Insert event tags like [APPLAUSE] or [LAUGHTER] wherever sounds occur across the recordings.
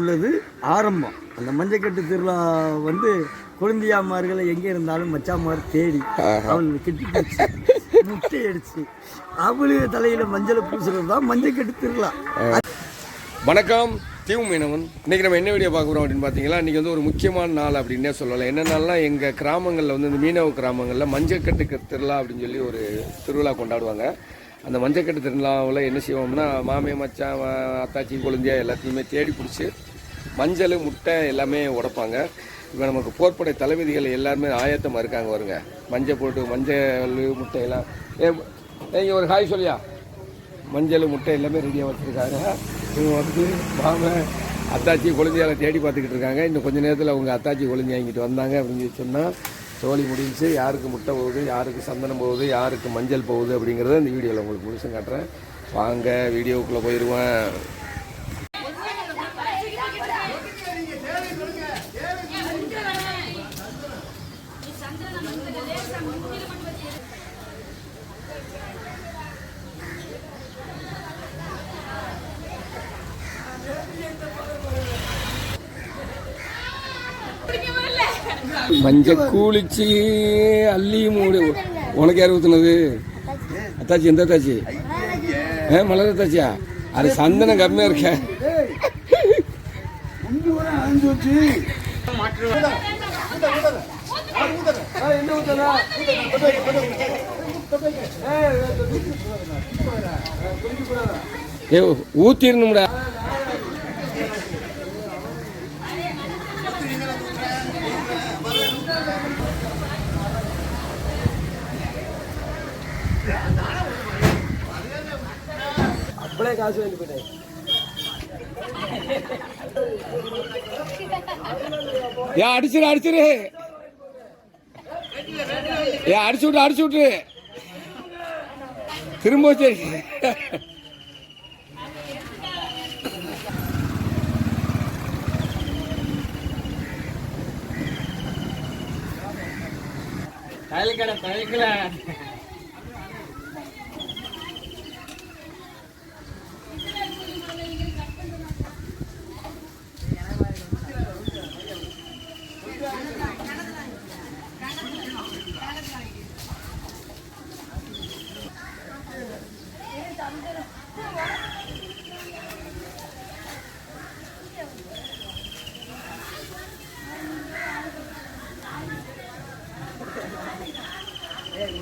உள்ளது ஆரம்பம். அந்த மஞ்சக்கட்டு திருவிழா வந்து குழந்தையாமார்களை எங்கே இருந்தாலும் மச்சாமார் தேடி அவள் கெட்டி முட்டை அடிச்சு அவளுக்கு தலையில மஞ்சளை பூசுறது தான் மஞ்சக்கட்டு திருவிழா. வணக்கம். தீவு மீனவன். இன்றைக்கி நம்ம என்ன வீடியோ பார்க்க போகிறோம் அப்படின்னு பார்த்தீங்கன்னா இன்றைக்கி வந்து ஒரு முக்கியமான நாள் அப்படின்னே சொல்லலாம். என்ன நாள்னா எங்கள் கிராமங்களில் வந்து இந்த மீனவ கிராமங்களில் மஞ்சக்கட்டு திருவிழா அப்படின்னு சொல்லி ஒரு திருவிழா கொண்டாடுவாங்க. அந்த மஞ்சக்கட்டு திருவிழாவில் என்ன செய்வோம்னா மாமே மச்சான் அத்தாச்சி குழந்தையா எல்லாத்தையுமே தேடி பிடிச்சி மஞ்சள் முட்டை எல்லாமே உடைப்பாங்க. இப்போ நமக்கு போர்ப்படை தளபதிகள் எல்லாருமே ஆயத்தமாக இருக்காங்க வருங்க மஞ்சள் போட்டு மஞ்சள் முட்டை எல்லாம். ஏ ஏங்க ஒரு ஹாய் சொல்லியா? மஞ்சள் முட்டை எல்லாமே ரெடியாக வச்சுருக்காங்க. இவங்க வந்து மாம அத்தாச்சி குழந்தையால தேடி பார்த்துக்கிட்டு இருக்காங்க. இன்னும் கொஞ்சம் நேரத்தில் அவங்க அத்தாச்சி குழந்தை வாங்கிட்டு வந்தாங்க அப்படின்னு சொன்னால் சோழி முடிஞ்சு யாருக்கு முட்டை போகுது யாருக்கு சந்தனம் போகுது யாருக்கு மஞ்சள் போகுது அப்படிங்கிறத இந்த வீடியோவில் உங்களுக்கு முழுசும் காட்டுறேன். வாங்க வீடியோக்குள்ளே போயிடுவேன் மஞ்ச கூலிச்சு அள்ளி மூடு. உனக்கு யார் ஊற்றுனது அத்தாச்சி எந்த அத்தாச்சி? ஏ மலர் அத்தாச்சியா? அது சந்தனம் கம்மியாக இருக்க. ஏ ஊற்றிடணும்டா அப்படியே காசு வாங்கிட்டு போயிட்டேன் ஏன் அடிச்சிரு அடிச்சிரு ஏன் அடிச்சு விட்டு அடிச்சு விட்டு திரும்ப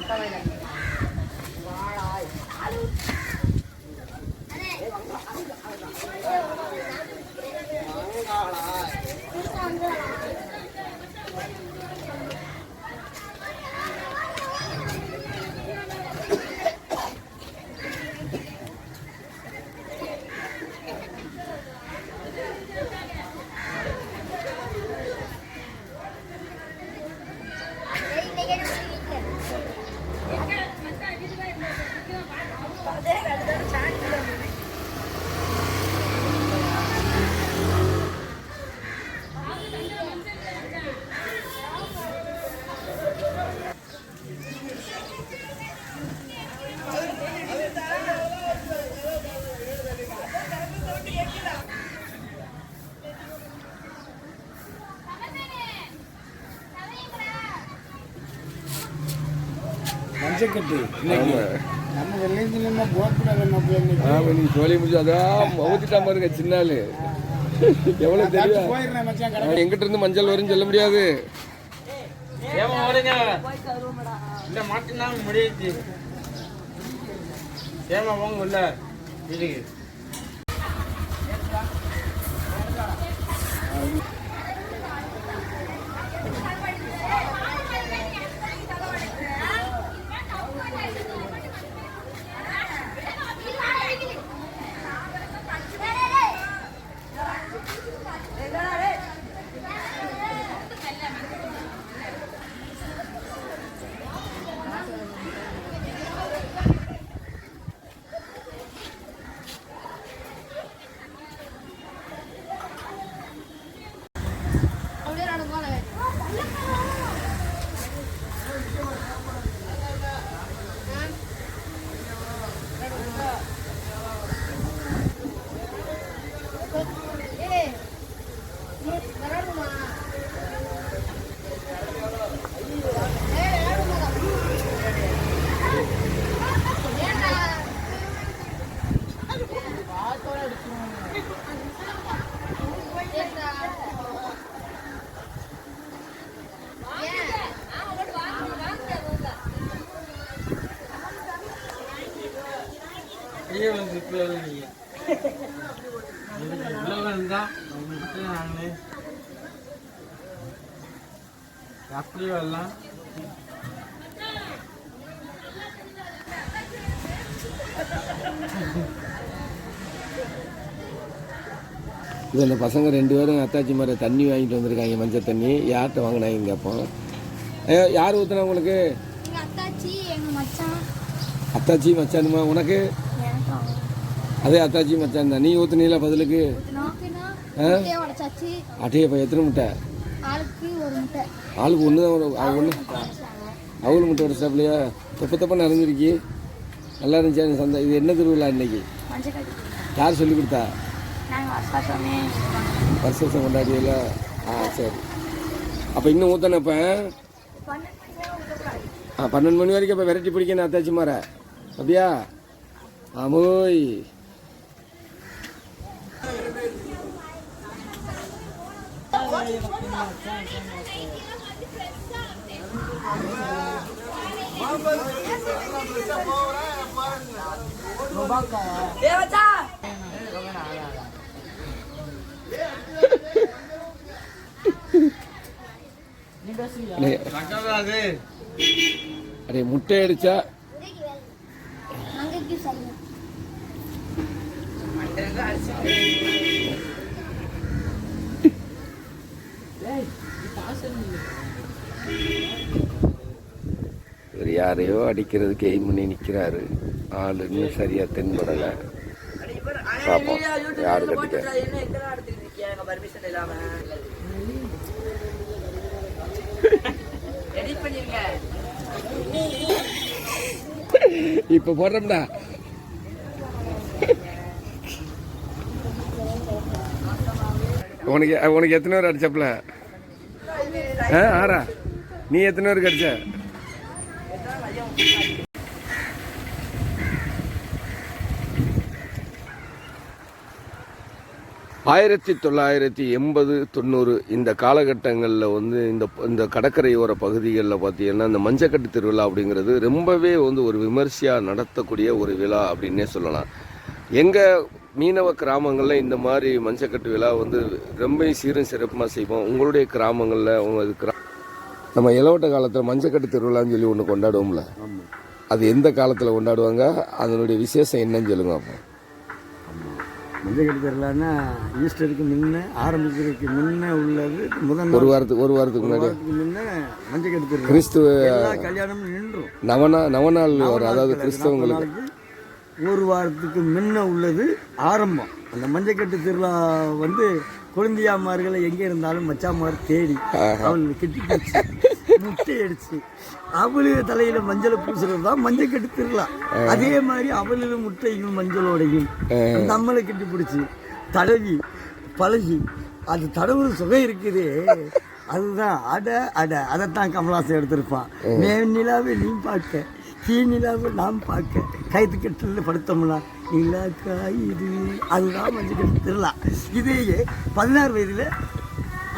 சரி தயல்கடை ஆமா. நம்ம போகக்கூடாது நீ சொல்லி முடிச்சு அதான் எவ்வளவு தெரியும்? எங்கிட்ட இருந்து மஞ்சள் வரும்னு சொல்ல முடியாது. இல்ல முடியுது. ஏமா போங்க உள்ள. வீட்டுக்கு. வந்து நீங்க நாங்களே அப்படியே வரலாம் இது இந்த பசங்க ரெண்டு பேரும் அத்தாச்சி மர தண்ணி வாங்கிட்டு வந்திருக்காங்க மஞ்சள் தண்ணி. யார்கிட்ட வாங்கினாங்க கேட்போம் யார் ஊத்துனா உங்களுக்கு? அத்தாச்சி எங்க மச்சான். மச்சானுமா? உனக்கு? அதே அத்தாச்சி மச்சான் தான். நீ ஊத்துனீல பதிலுக்கு? அட்டையை இப்போ எத்தனை முட்டை? ஆளுக்கு ஒரு ஒன்று தான் அது ஒன்று. அவள் முட்டை உடச்சாப்லையா தப்பு தப்பாக நிறைஞ்சிருக்கி நல்லா இருந்துச்சா இந்த சந்தை? இது என்ன திருவிழா இன்னைக்கு? யார் சொல்லி கொடுத்தா? வருஷமே வருஷ வருஷம் கொண்டாடியில ஆ சரி. அப்போ இன்னும் ஊற்றணும் இப்போ ஆ? பன்னெண்டு மணி வரைக்கும் இப்போ விரட்டி பிடிக்கணும் அத்தாச்சி மாற அப்படியா? ஆமோய் அடே, முட்டை அடிச்சா? அங்கேக்கு இவர் யாரையோ அடிக்கிறதுக்கு எய்ம் பண்ணி நிற்கிறாரு ஆள் இன்னும் சரியா தென்படலை. பார்ப்போம் யாரு கட்டிக்க? [LAUGHS] இப்ப போடுறோம்டா. உனக்கு உனக்கு எத்தனை பேர் அடிச்சப்பல? ஆ ஆறா. நீ எத்தனை பேருக்கு அடிச்ச? ஆயிரத்தி தொள்ளாயிரத்தி எண்பது தொண்ணூறு இந்த காலகட்டங்களில் வந்து இந்த இந்த கடற்கரையோர பகுதிகளில் பார்த்தீங்கன்னா இந்த மஞ்சக்கட்டு திருவிழா அப்படிங்கிறது ரொம்பவே வந்து ஒரு விமர்சையாக நடத்தக்கூடிய ஒரு விழா அப்படின்னே சொல்லலாம். எங்கள் மீனவ கிராமங்களில் இந்த மாதிரி மஞ்சக்கட்டு விழா வந்து ரொம்ப சீரும் சிறப்புமாக செய்வோம். உங்களுடைய கிராமங்களில் உங்கள் கிரா நம்ம இளவட்ட காலத்தில் மஞ்சக்கட்டு திருவிழான்னு சொல்லி ஒன்று கொண்டாடுவோம்ல. அது எந்த காலத்தில் கொண்டாடுவாங்க? அதனுடைய விசேஷம் என்னன்னு சொல்லுங்க அப்போ. மஞ்சள் கட்டு திருவிழான்னா ஈஸ்டருக்கு முன்ன ஆரம்பிக்கிறதுக்கு முன்ன உள்ளது. முதல் ஒரு வாரத்துக்கு ஒரு வாரத்துக்கு முன்னாடி. முன்ன மஞ்சள் கட்டு திருவிழா. கிறிஸ்துவ எல்லா கல்யாணமும் நின்றும். நவநா நவநாள் வரும். அதாவது கிறிஸ்தவங்களுக்கு. ஒரு வாரத்துக்கு முன்ன உள்ளது ஆரம்பம். அந்த மஞ்சக்கட்டு திருவிழா வந்து குழந்தையாமார்களை எங்கே இருந்தாலும் மச்சாமார் தேடி அவள் கெட்டி பிடிச்சி முட்டை அடிச்சு. அவளு தலையில மஞ்சளை பூசுறது தான் மஞ்சக்கட்டு திருவிழா. அதே மாதிரி அவளு முட்டையும் மஞ்சளோடையும் அந்த அம்மளை கட்டி பிடிச்சி தடவி பழகி. அது தடவுற சுகம் இருக்குதே. அதுதான் அட அட. அதைத்தான் கமலாசன் எடுத்திருப்பான். மேநிலாவை நீ பார்க்க தீ நிலாவை நாம் பார்க்க. கைத்து கட்டில் படுத்தோம்னா நிலா காயுது. அதுதான் மஞ்சள் கட்டு திருவிழா. இதையே பதினாறு வயதில்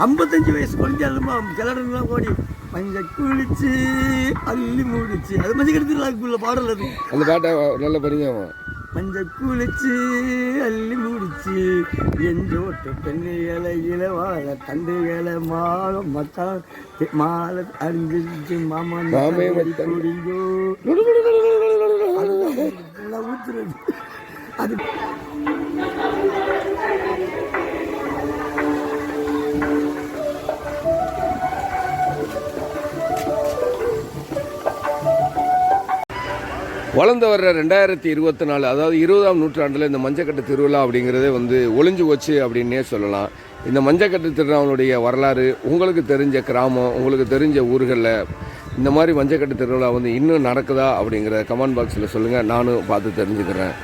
ஐம்பத்தஞ்சு வயசு குழந்தைகளுமா கிளடுலாம் ஓடி மஞ்சள் குளிச்சு அள்ளி மூடிச்சு. அது மஞ்சள் கட்டு திருவிழாக்குள்ள பாடல் அது. அந்த பாட்டை நல்ல படிங்க மஞ்சள் குளிச்சு அள்ளி முடிச்சு எஞ்சோட்டு பெண்ணுகளை இளவாழ தண்டுகளை மாலம் மத்தான் மாலை அணிஞ்சிருச்சு மாமா மாமே மச்சான். ஊற்றுறது அது வளர்ந்து வர்ற ரெண்டாயிரத்தி இருபத்தி நாலு அதாவது இருபதாம் நூற்றாண்டில் இந்த மஞ்சக்கட்டு திருவிழா அப்படிங்கிறதே வந்து ஒளிஞ்சு போச்சு அப்படின்னே சொல்லலாம் இந்த மஞ்சக்கட்டு திருவிழாவுடைய வரலாறு உங்களுக்கு தெரிஞ்ச கிராமம் உங்களுக்கு தெரிஞ்ச ஊர்களில் இந்த மாதிரி மஞ்சக்கட்டு திருவிழா வந்து இன்னும் நடக்குதா அப்படிங்கிற கமெண்ட் பாக்ஸில் சொல்லுங்கள் நானும் பார்த்து தெரிஞ்சுக்கிறேன்.